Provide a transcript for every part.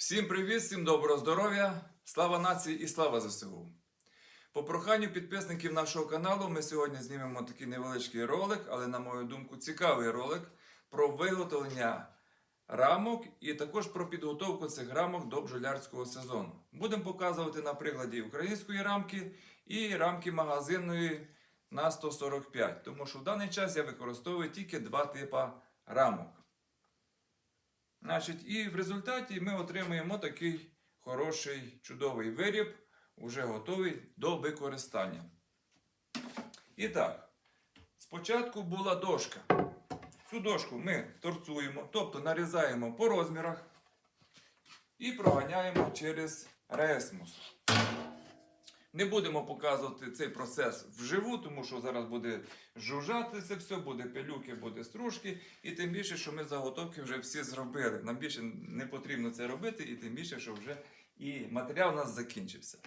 Всім привіт, всім доброго здоров'я! Слава нації і слава ЗСУ! По проханню підписників нашого каналу ми сьогодні знімемо такий невеличкий ролик, але, на мою думку, цікавий ролик про виготовлення рамок і також про підготовку цих рамок до бджолярського сезону. Будемо показувати на прикладі української рамки і рамки магазинної на 145, тому що в даний час я використовую тільки два типи рамок. Значить, і в результаті ми отримуємо такий хороший, чудовий виріб, уже готовий до використання. І так, спочатку була дошка. Цю дошку ми торцуємо, тобто нарізаємо по розмірах і проганяємо через ресмус. Не будемо показувати цей процес вживу, тому що зараз буде жужжати це все, буде пилюки, буде стружки. І тим більше, що ми заготовки вже всі зробили. Нам більше не потрібно це робити, і тим більше, що вже і матеріал у нас закінчився.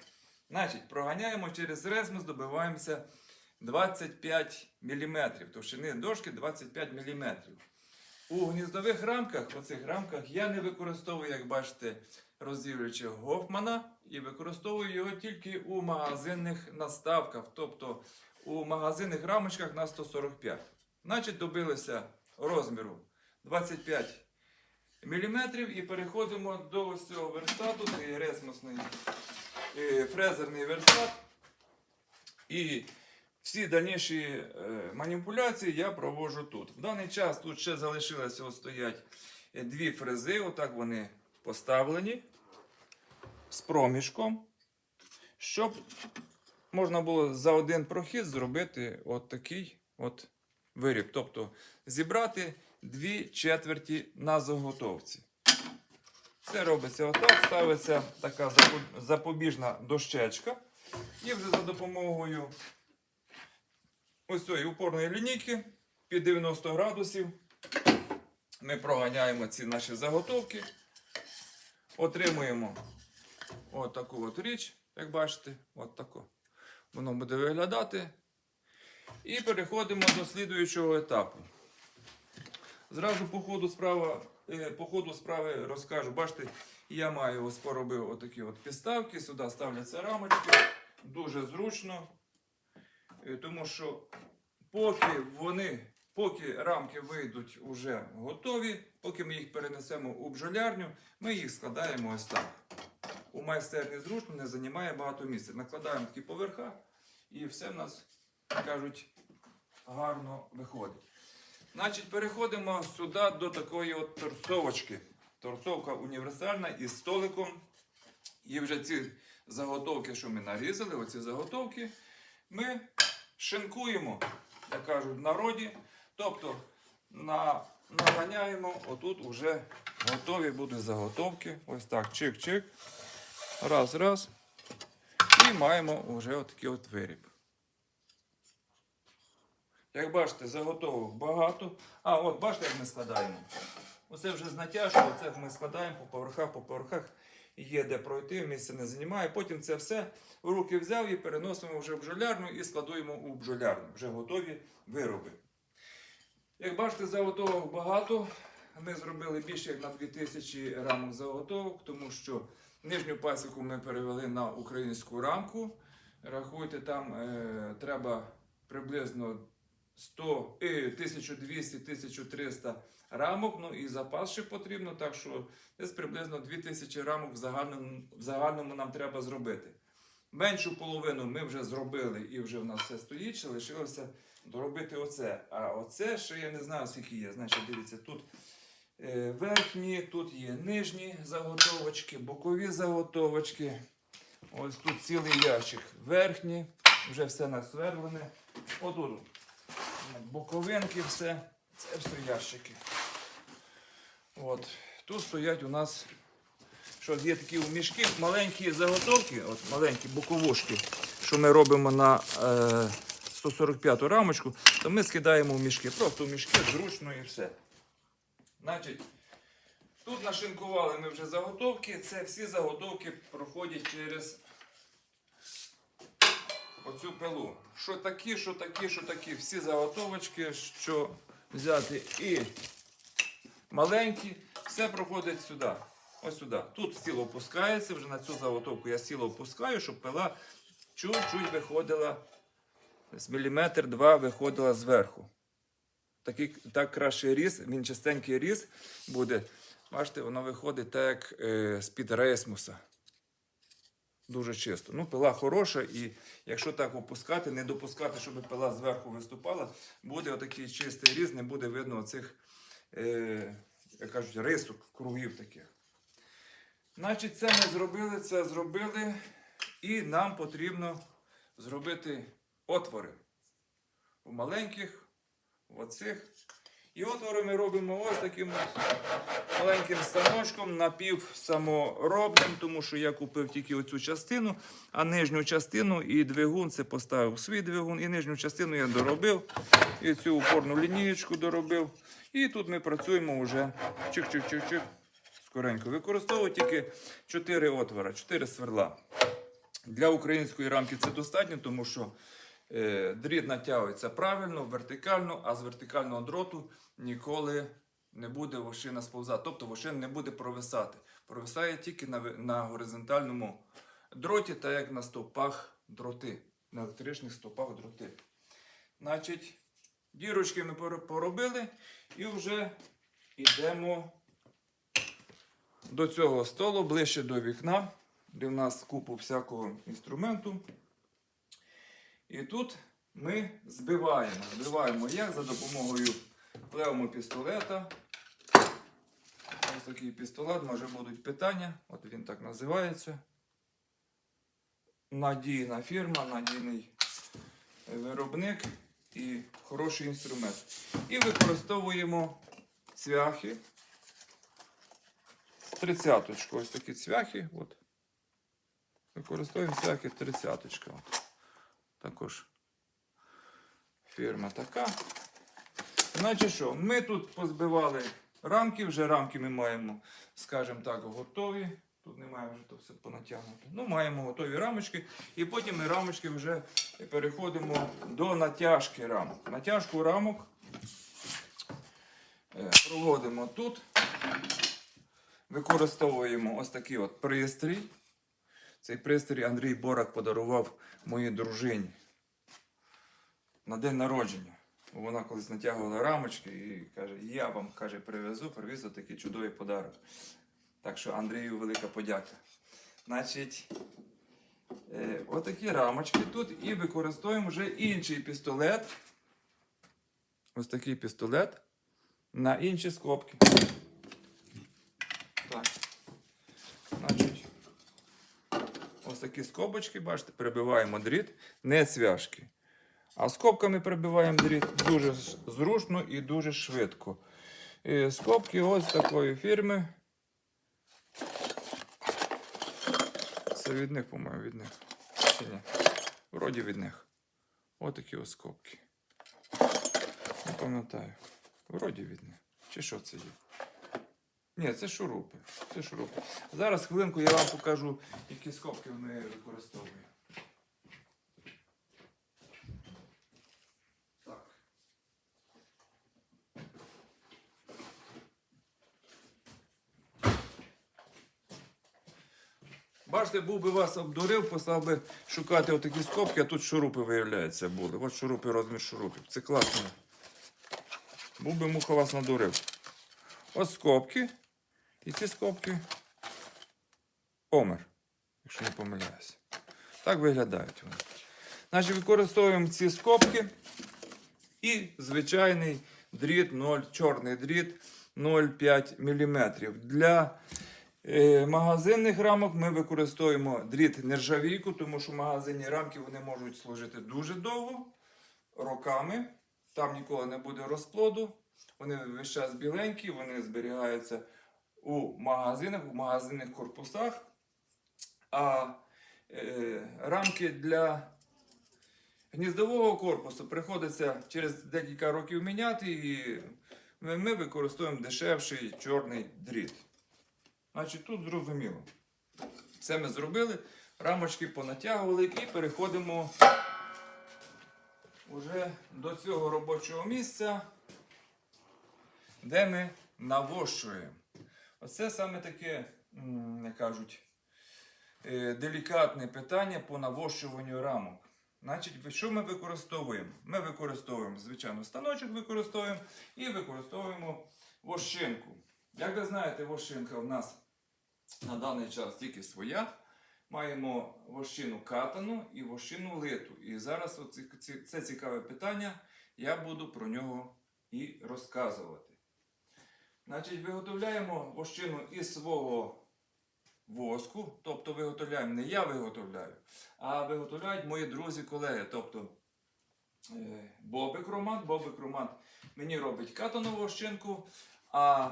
Значить, проганяємо через резмус, добиваємося 25 мм. Товщини дошки 25 мм. У гніздових рамках, оцих рамках, я не використовую, як бачите, розділюючи Гофмана і використовую його тільки у магазинних наставках, тобто у магазинних рамочках на 145. Значить, добилися розміру 25 мм і переходимо до ось цього верстату, це є ресмусний е, фрезерний верстат. І всі дальніші е, маніпуляції я проводжу тут. В даний час тут ще залишилося стоять е, дві фрези, отак вони поставлені з проміжком, щоб можна було за один прохід зробити от такий от виріб. Тобто зібрати дві четверті на заготовці. Це робиться отак, ставиться така запобіжна дощечка. І вже за допомогою ось цієї упорної лінійки під 90 градусів ми проганяємо ці наші заготовки, отримуємо от таку от річ, як бачите, от таку. Воно буде виглядати. І переходимо до слідуючого етапу. Зразу по ходу справа, е, по ходу справи розкажу. Бачите, я маю ось поробив отакі от підставки, сюди ставляться рамочки. Дуже зручно. Е, Тому що поки вони, поки рамки вийдуть уже готові, поки ми їх перенесемо у бджолярню, ми їх складаємо ось так. У майстерні зручно не займає багато місця. Накладаємо такі поверха і все в нас, кажуть, гарно виходить. Значить, переходимо сюди до такої от торцовочки. Торцовка універсальна із столиком. І вже ці заготовки, що ми нарізали, оці заготовки, ми шинкуємо, як кажуть, в народі. Тобто на, наганяємо, отут вже готові будуть заготовки. Ось так, чик-чик. Раз, раз. І маємо вже отакий от виріб. Як бачите, заготовок багато. А, от бачите, як ми складаємо. Оце вже з натяжкою, це ми складаємо по поверхах, по поверхах. Є де пройти, місце не займає. Потім це все в руки взяв і переносимо вже в бджолярню і складуємо у бджолярню. Вже готові вироби. Як бачите, заготовок багато. Ми зробили більше як на 2000 рамок заготовок, тому що нижню пасіку ми перевели на українську рамку. Рахуйте, там е, треба приблизно 100, е, 1200-1300 рамок, ну і запас ще потрібно, так що десь приблизно 2000 рамок в загальному, в загальному нам треба зробити. Меншу половину ми вже зробили і вже в нас все стоїть, ще лишилося доробити оце. А оце ще я не знаю, скільки є. Значить, дивіться, тут верхні, тут є нижні заготовочки, бокові заготовочки. Ось тут цілий ящик верхні, вже все насверлене. Отут боковинки, все. Це все ящики. От. Тут стоять у нас, що є такі у мішки, маленькі заготовки, от маленькі боковушки, що ми робимо на е, 145 рамочку, то ми скидаємо в мішки. Просто в мішки зручно і все. Значить, тут нашинкували ми вже заготовки. Це всі заготовки проходять через оцю пилу. Що такі, що такі, що такі. Всі заготовочки, що взяти і маленькі, все проходить сюди. ось сюди. Тут сіло опускається, вже на цю заготовку я сіло опускаю, щоб пила чуть-чуть виходила, з міліметр два виходила зверху. Такий, так краще різ, він частенький різ буде. Бачите, воно виходить так, е, з-під рейсмуса. Дуже чисто. Ну, пила хороша, і якщо так опускати, не допускати, щоб пила зверху виступала, буде отакий чистий різ, не буде видно оцих, е, як кажуть, рисок, кругів таких. Значить, це ми зробили, це зробили, і нам потрібно зробити отвори в маленьких, оцих. І отвори ми робимо ось таким маленьким станочком, напівсаморобним, тому що я купив тільки оцю частину, а нижню частину і двигун це поставив свій двигун, і нижню частину я доробив, і цю упорну лінієчку доробив. І тут ми працюємо вже чик-чик-чик-чик. Скоренько. Використовую тільки 4 отвора, 4 сверла. Для української рамки це достатньо, тому що дріт натягується правильно, вертикально, а з вертикального дроту ніколи не буде вошина сповзати. Тобто вошин не буде провисати. Провисає тільки на, на горизонтальному дроті, так як на стовпах дроти, на електричних стовпах дроти. Значить, дірочки ми поробили і вже йдемо до цього столу, ближче до вікна, де в нас купу всякого інструменту. І тут ми збиваємо. Збиваємо як за допомогою пневмопістолета. Ось такий пістолет, може будуть питання. От він так називається. Надійна фірма, надійний виробник і хороший інструмент. І використовуємо цвяхи. Тридцяточку. Ось такі цвяхи. От. Використовуємо цвяхи тридцяточка. Також фірма така. Значить що, ми тут позбивали рамки, вже рамки ми маємо, скажімо так, готові. Тут немає вже то все понатягнуто. Ну, маємо готові рамочки. І потім ми рамочки вже переходимо до натяжки рамок. Натяжку рамок е, проводимо тут. Використовуємо ось такий от пристрій. Цей пристрій Андрій Борак подарував моїй дружині на день народження. Вона колись натягувала рамочки і каже, я вам каже, привезу, привезу такий чудовий подарок. Так що Андрію велика подяка. Значить, е, отакі рамочки тут і використовуємо вже інший пістолет. Ось такий пістолет на інші скобки. Так. Такі скобочки, бачите, перебиваємо дріт, не цвяшки. А скобками прибиваємо дріт дуже зручно і дуже швидко. І скобки ось такої фірми. Це від них, по-моєму, від них. Чи ні? Вроді від них. Ось такі ось скобки. Не пам'ятаю. Вроді від них. Чи що це є? Ні, це шурупи. Це шурупи. Зараз хвилинку я вам покажу, які скобки ми використовуємо. Бачите, був би вас обдурив, послав би шукати отакі скобки, а тут шурупи, виявляється, були. От шурупи, розмір шурупів. Це класно. Був би муха вас надурив. Ось скобки. І ці скобки омер, якщо не помиляюся. Так виглядають вони. Значить, використовуємо ці скобки і звичайний дріт 0, чорний дріт 0,5 мм. Для е, магазинних рамок ми використовуємо дріт нержавійку, тому що магазинні рамки вони можуть служити дуже довго, роками. Там ніколи не буде розплоду. Вони весь час біленькі, вони зберігаються у магазинах, у магазинних корпусах. А е, рамки для гніздового корпусу приходиться через декілька років міняти, і ми, використовуємо дешевший чорний дріт. Значить, тут зрозуміло. Все ми зробили, рамочки понатягували і переходимо уже до цього робочого місця, де ми навощуємо. Оце саме таке як кажуть, е, делікатне питання по навощуванню рамок. Значить, що ми використовуємо? Ми використовуємо, звичайно, станочок використовуємо і використовуємо вощинку. Як ви знаєте, вощинка в нас на даний час тільки своя. Маємо вощину катану і вощину литу. І зараз оці- ці- це цікаве питання. Я буду про нього і розказувати. Значить, виготовляємо вощину із свого воску, тобто виготовляємо не я виготовляю, а виготовляють мої друзі-колеги. Тобто е, Бобик Роман, Бобик Роман мені робить катану вощинку, а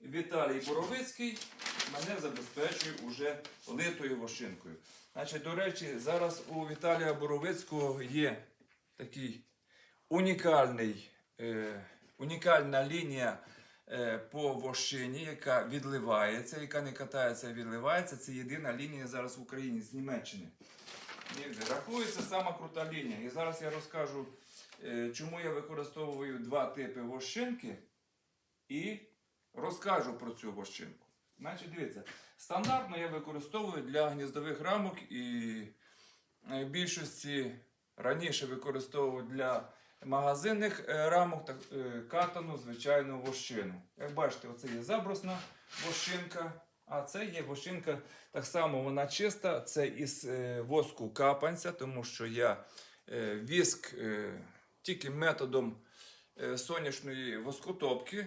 Віталій Боровицький мене забезпечує уже литою вощинкою. Значить, до речі, зараз у Віталія Боровицького є такий унікальний, е, унікальна лінія по вощині, яка відливається, яка не катається, а відливається. Це єдина лінія зараз в Україні з Німеччини. Рахується сама крута лінія. І зараз я розкажу, е, чому я використовую два типи вощинки і розкажу про цю вощинку. Значить, дивіться, стандартно я використовую для гніздових рамок і е, більшості раніше використовував для магазинних е, рамок так, е, катану звичайну вощину. Як бачите, оце є забросна вощинка, а це є вощинка, так само вона чиста, це із е, воску капанця, тому що я віск тільки методом сонячної воскотопки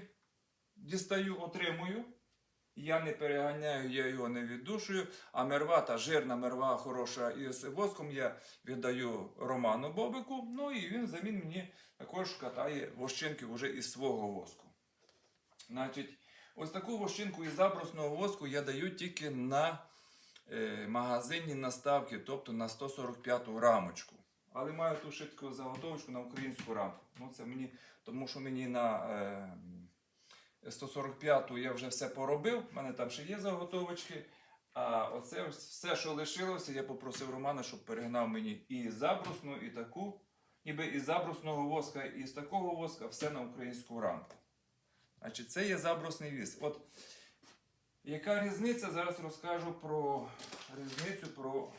дістаю, отримую. Я не переганяю, я його не віддушую. А мерва та жирна мерва хороша із воском я віддаю Роману Бобику. Ну і він взамін мені також катає вощинки вже із свого воску. Значить, ось таку вощинку із забросного воску я даю тільки на е, магазинні наставки, тобто на 145 рамочку. Але маю ту швидку заготовочку на українську рамку. Ну, це мені, тому що мені на е, 145-ту я вже все поробив, в мене там ще є заготовочки. А оце все, що лишилося, я попросив Романа, щоб перегнав мені і забрусну, і таку, ніби із забрусного воска, і з такого воска, все на українську рамку. Значить, це є забрусний віз. От яка різниця? Зараз розкажу про різницю про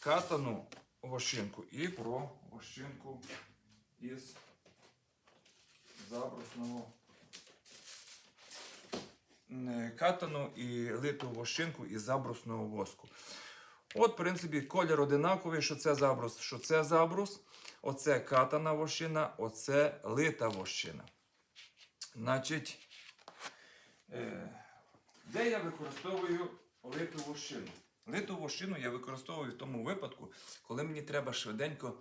катану вощинку і про вощинку із забрусного катану і литу вощинку із забрусного воску. От, в принципі, колір одинаковий, що це забрус, що це забрус. Оце катана вощина, оце лита вощина. Значить, е, де я використовую литу вощину? Литу вощину я використовую в тому випадку, коли мені треба швиденько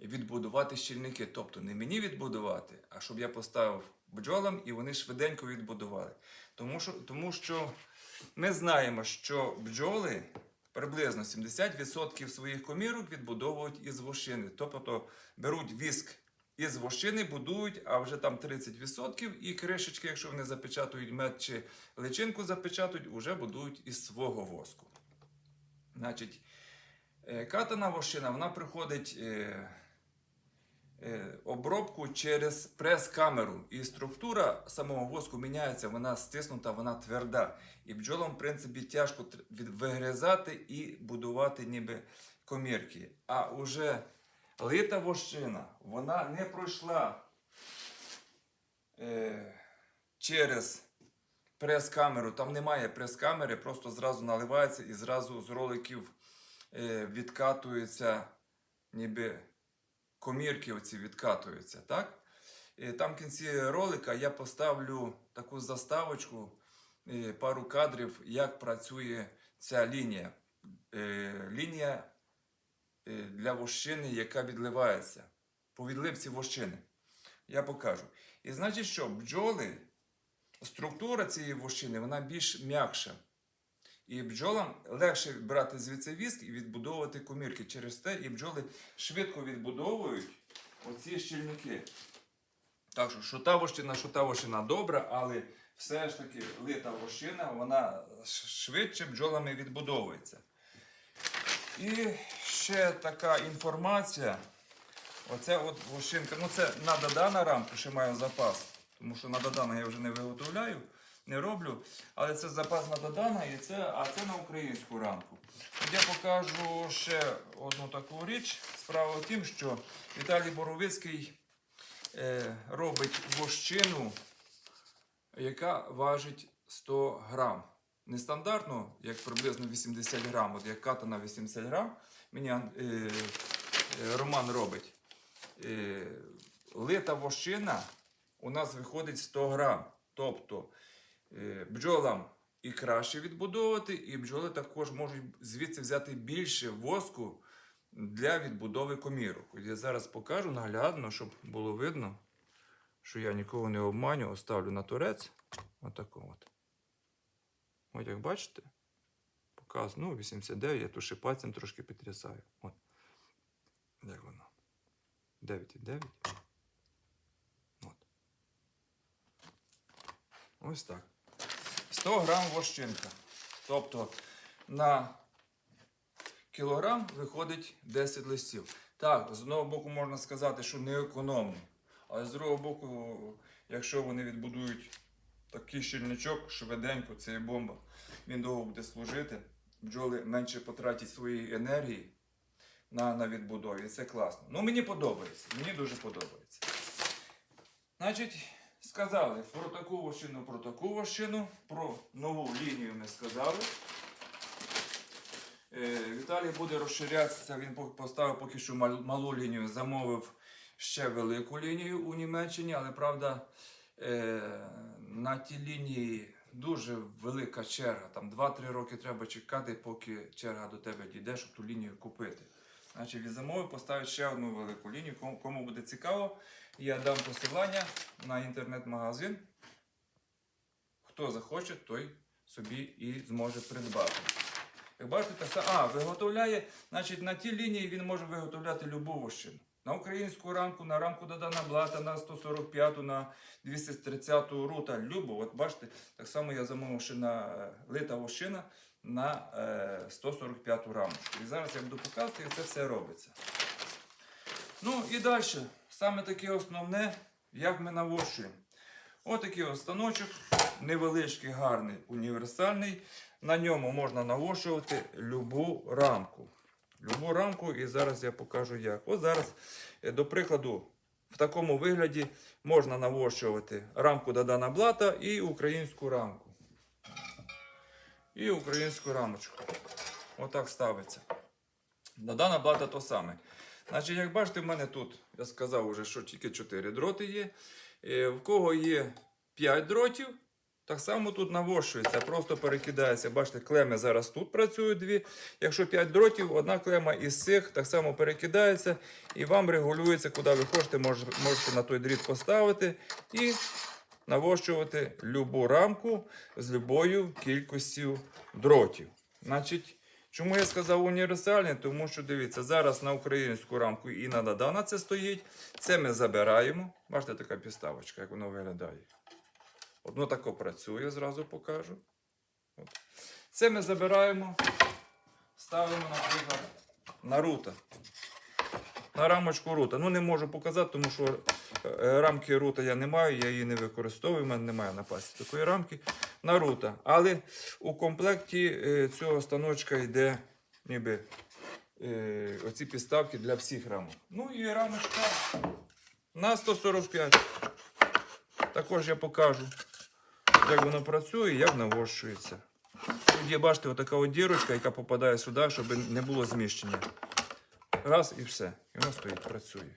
відбудувати щільники. Тобто не мені відбудувати, а щоб я поставив бджолам і вони швиденько відбудували. Тому що, тому що ми знаємо, що бджоли приблизно 70% своїх комірок відбудовують із вощини. Тобто беруть віск із вощини, будують, а вже там 30% і кришечки, якщо вони запечатують мед чи личинку запечатують, вже будують із свого воску. Значить, е, катана вощина, вона приходить е, обробку через прес-камеру. І структура самого воску міняється, вона стиснута, вона тверда. І бджолам, в принципі, тяжко вигризати і будувати ніби комірки. А уже лита вощина, вона не пройшла е, через прес-камеру. Там немає прес-камери, просто зразу наливається і зразу з роликів е, відкатуються, ніби комірки оці відкатуються. Так? І там в кінці ролика я поставлю таку заставочку, е, пару кадрів, як працює ця лінія. Е, Лінія е, для вощини, яка відливається. По відливці вощини. Я покажу. І значить, що бджоли, структура цієї вощини, вона більш м'якша. І бджолам легше брати звідси віск і відбудовувати комірки. Через те і бджоли швидко відбудовують оці щільники. Так що, що та вощина, що та вощина добра, але все ж таки лита вощина, вона швидше бджолами відбудовується. І ще така інформація. Оце от вощинка. Ну це на додана рамка, ще маю запас. Тому що на додана я вже не виготовляю. Не роблю. Але це запасна додана, і це, а це на українську рамку. Я покажу ще одну таку річ. Справа в тім, що Віталій Боровицький е, робить вощину, яка важить 100 грам. Нестандартно, як приблизно 80 грам, от як ката на 80 грам, мені е, е, Роман робить. Е, лита вощина у нас виходить 100 грам. Тобто бджолам і краще відбудовувати, і бджоли також можуть звідси взяти більше воску для відбудови комірок. Я зараз покажу наглядно, щоб було видно, що я нікого не обманю, оставлю на турець. Отако от. От як бачите, показ, ну, 89, я ще пальцем трошки підтрясаю. От. Як воно? 9,9. От. Ось так. 100 грам вощинка. Тобто на кілограм виходить 10 листів. Так, з одного боку можна сказати, що не економно. Але з другого боку, якщо вони відбудують такий щільничок, швиденько, це є бомба. Він довго буде служити. Бджоли менше потратять своєї енергії на, на відбудові. Це класно. Ну, мені подобається. Мені дуже подобається. Значить, сказали про таку вощину, про таку вощину, про нову лінію ми сказали. Е, Віталій буде розширятися, він поставив поки що малу лінію, замовив ще велику лінію у Німеччині, але правда е, на тій лінії дуже велика черга. Там 2-3 роки треба чекати, поки черга до тебе дійде, щоб ту лінію купити. Значить, він замовив поставить ще одну велику лінію. Кому буде цікаво, я дам посилання на інтернет-магазин. Хто захоче, той собі і зможе придбати. Як бачите, так само. А, виготовляє, значить, на тій лінії він може виготовляти любу вощину. На українську рамку, на рамку Додана Блата, на 145, на 230 рута. Любо. От бачите, так само я замовив ще на е, лита вощина на е, 145 рамочку. І зараз я буду показувати, як це все робиться. Ну і далі. Саме таке основне, як ми навощуємо. Отакий ось станочок, невеличкий, гарний, універсальний. На ньому можна навошувати любу рамку. Любу рамку, і зараз я покажу як. Ось зараз, е, до прикладу, в такому вигляді можна навощувати рамку Дадана Блата і українську рамку. І українську рамочку. Отак ставиться. Дадана Блата то саме. Значить, як бачите, в мене тут, я сказав вже, що тільки 4 дроти є. Е, В кого є 5 дротів, так само тут навошується, просто перекидається. Бачите, клеми зараз тут працюють дві. Якщо 5 дротів, одна клема із цих так само перекидається і вам регулюється, куди ви хочете, можете на той дріт поставити і навощувати любу рамку з любою кількістю дротів. Значить, чому я сказав універсальний? Тому що дивіться, зараз на українську рамку і на Дадана це стоїть. Це ми забираємо. Бачите, така підставочка, як воно виглядає. Одно тако працює, зразу покажу. От. Це ми забираємо, ставимо, наприклад, на рута. На рамочку рута. Ну, не можу показати, тому що е, рамки рута я не маю, я її не використовую, в мене немає на пасі такої рамки. На рута. Але у комплекті е, цього станочка йде ніби е, оці підставки для всіх рамок. Ну і рамочка на 145. Також я покажу, як воно працює і як навощується. Тут є, бачите, отака от дірочка, яка попадає сюди, щоб не було зміщення. Раз і все. І воно стоїть, працює.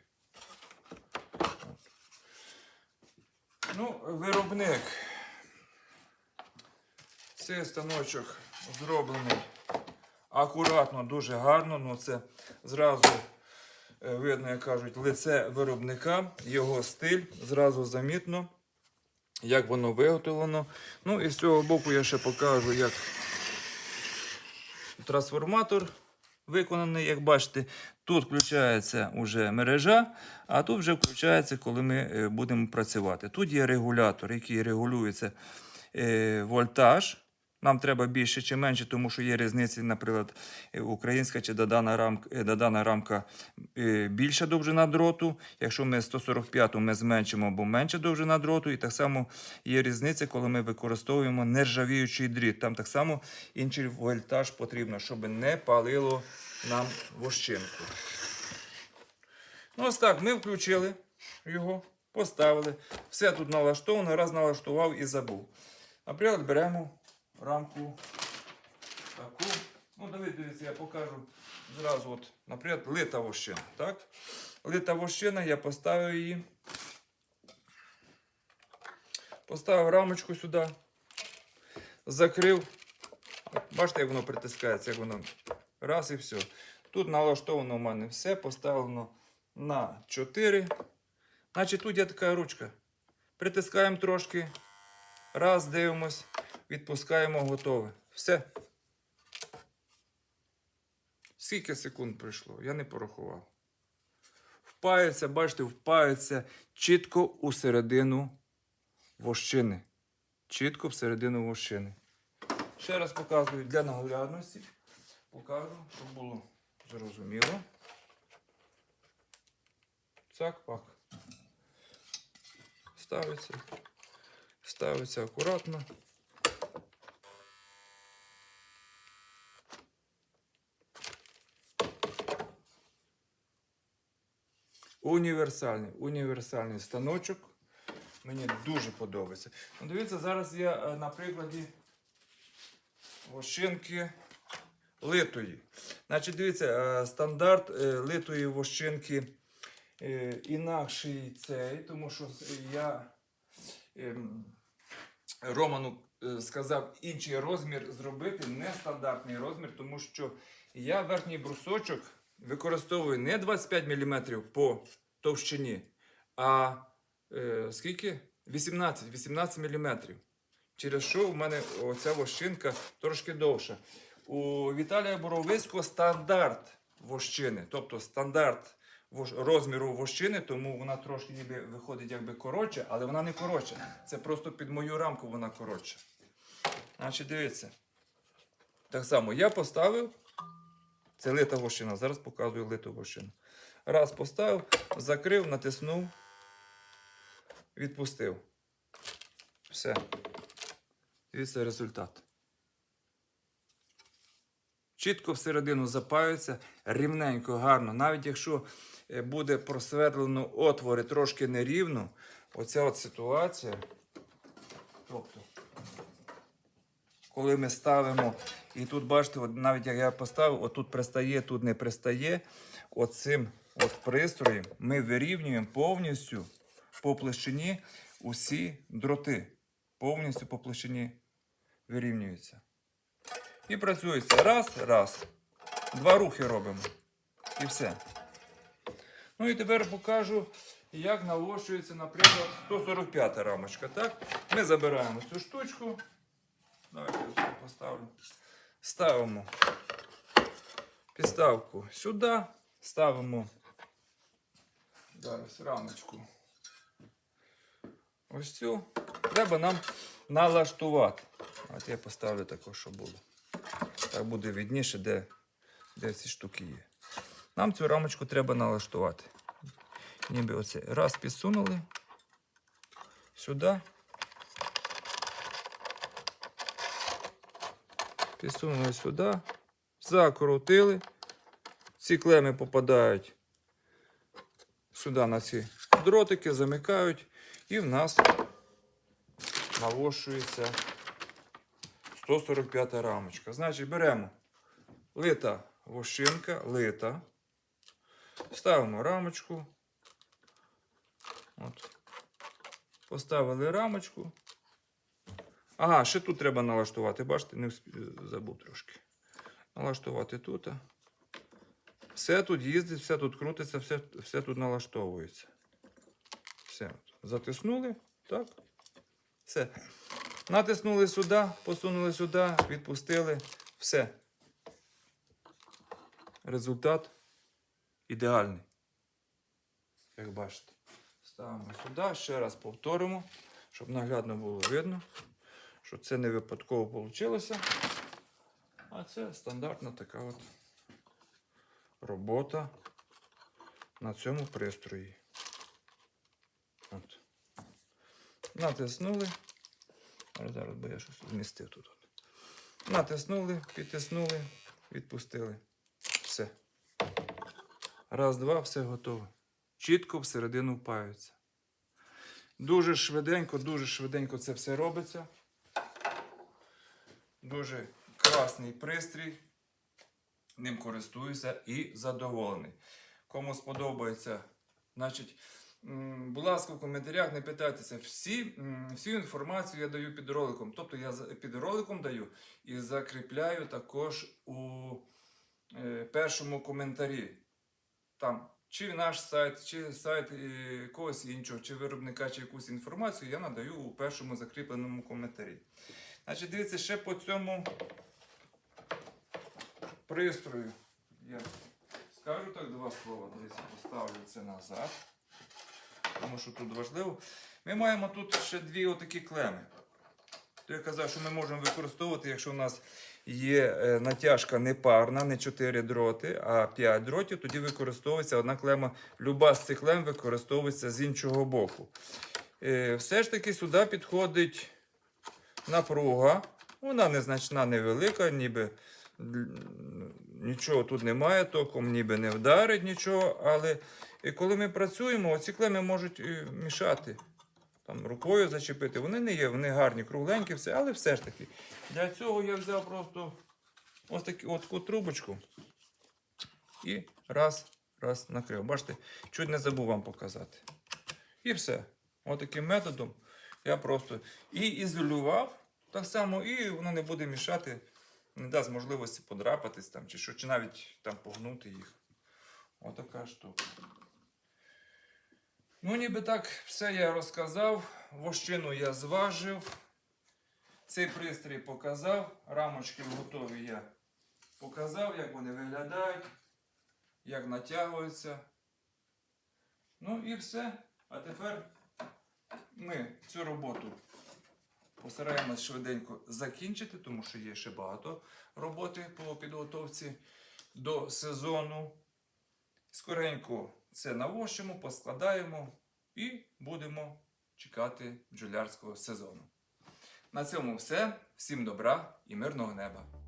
Ну, виробник. Цей станочок зроблений акуратно, дуже гарно. Ну, це зразу е, видно, як кажуть, лице виробника, його стиль, зразу замітно, як воно виготовлено. Ну і з цього боку я ще покажу, як трансформатор виконаний. Як бачите, тут включається вже мережа, а тут вже включається, коли ми е, будемо працювати. Тут є регулятор, який регулюється е, вольтаж. Нам треба більше чи менше, тому що є різниці, наприклад, е, українська чи додана рамка, е, додана рамка е, більша довжина дроту. Якщо ми 145 ми зменшимо або менше довжина дроту. І так само є різниця, коли ми використовуємо нержавіючий дріт. Там так само інший вольтаж потрібно, щоб не палило нам вощинку. Ну, ось так, ми включили його, поставили. Все тут налаштовано, раз налаштував і забув. Наприклад, беремо рамку таку. Ну, дивіться, я покажу зразу. От, наприклад, лита вощина. Так? Лита вощина, я поставив її. Поставив рамочку сюди. Закрив. Бачите, як воно притискається, як воно. Раз і все. Тут налаштовано у мене все, поставлено на 4. Значить, тут є така ручка. Притискаємо трошки. Раз, дивимось, відпускаємо, готове. Все. Скільки секунд пройшло? Я не порахував. Впається, бачите, впається чітко у середину вощини. Чітко всередину вощини. Ще раз показую для наглядності. Покажу, щоб було зрозуміло. Цак, пак. Ставиться. Ставиться акуратно. Універсальний, універсальний станочок. Мені дуже подобається. Ну, дивіться, зараз я е, на прикладі вощинки литої. Значить, дивіться, е, стандарт е, литої вощинки інакший цей, тому що я ем, Роману сказав інший розмір зробити, нестандартний розмір, тому що я верхній брусочок використовую не 25 мм по товщині, а е, скільки? 18, 18 мм. Через що в мене оця вощинка трошки довша. У Віталія Боровицького стандарт вощини, тобто стандарт розміру вощини, тому вона трошки ніби виходить якби коротше, але вона не коротша. Це просто під мою рамку вона коротша. Значить, дивіться. Так само я поставив. Це лита вощина. Зараз показую литу вощину. Раз поставив, закрив, натиснув, відпустив. Все. Дивіться результат. Чітко всередину запаюється, рівненько, гарно. Навіть якщо е, буде просвердлено отвори трошки нерівно, оця от ситуація. Тобто, коли ми ставимо, і тут бачите, навіть як я поставив, отут пристає, тут не пристає. Оцим от пристроєм ми вирівнюємо повністю по площині усі дроти. Повністю по площині вирівнюються. І працюється раз, раз. Два рухи робимо. І все. Ну і тепер покажу, як налощується, наприклад, 145 рамочка. Так? Ми забираємо цю штучку. Давайте я поставлю. Ставимо підставку сюди. Ставимо зараз рамочку. Ось цю. Треба нам налаштувати. От я поставлю також, щоб було. Так буде видніше, де, де ці штуки є. Нам цю рамочку треба налаштувати. Ніби оце раз підсунули сюди. Підсунули сюди. Закрутили. Ці клеми попадають сюди на ці дротики, замикають, і в нас навошується 145 рамочка. Значить, беремо лита вощинка, лита. Ставимо рамочку. От. Поставили рамочку. Ага, ще тут треба налаштувати. Бачите, не забув трошки. Налаштувати тут. Все тут їздить, все тут крутиться, все, все тут налаштовується. Все. Затиснули. Так. Все. Натиснули сюди, посунули сюди, відпустили. Все. Результат ідеальний. Як бачите. Ставимо сюди, ще раз повторимо, щоб наглядно було видно, що це не випадково вийшло. А це стандартна така от робота на цьому пристрої. От. Натиснули. Зараз, бо я щось змістив тут. Натиснули, підтиснули, відпустили. Все. Раз, два, все готове. Чітко всередину впаються. Дуже швиденько, дуже швиденько це все робиться. Дуже класний пристрій. Ним користуюся і задоволений. Кому сподобається, значить, будь ласка, в коментарях не питайтеся. Всі, всю інформацію я даю під роликом. Тобто я під роликом даю і закріпляю також у е, першому коментарі. Там чи наш сайт, чи сайт е, когось іншого, чи виробника, чи якусь інформацію я надаю у першому закріпленому коментарі. Значить, дивіться, ще по цьому пристрою. Я скажу так два слова. Дивіться, поставлю це назад. Тому що тут важливо. Ми маємо тут ще дві отакі клеми. То я казав, що ми можемо використовувати, якщо у нас є е, натяжка не парна, не 4 дроти, а 5 дротів, тоді використовується одна клема. Люба з цих клем використовується з іншого боку. Е, Все ж таки сюди підходить напруга. Вона незначна, невелика, ніби нічого тут немає, током ніби не вдарить нічого. Але е, коли ми працюємо, оці клеми можуть е, мішати. Там рукою зачепити. Вони не є, вони гарні, кругленькі, все, але все ж таки. Для цього я взяв просто ось таку, таку трубочку і раз, раз накрив. Бачите, чуть не забув вам показати. І все. Ось таким методом я просто і ізолював так само, і воно не буде мішати, не дасть можливості подрапатись там, чи що, чи навіть там погнути їх. Отака штука. Ну, ніби так, все я розказав. Вощину я зважив. Цей пристрій показав. Рамочки готові я показав, як вони виглядають, як натягуються. Ну і все. А тепер ми цю роботу постараємось швиденько закінчити, тому що є ще багато роботи по підготовці до сезону. Скоренько це навощимо, поскладаємо і будемо чекати бджолярського сезону. На цьому все. Всім добра і мирного неба!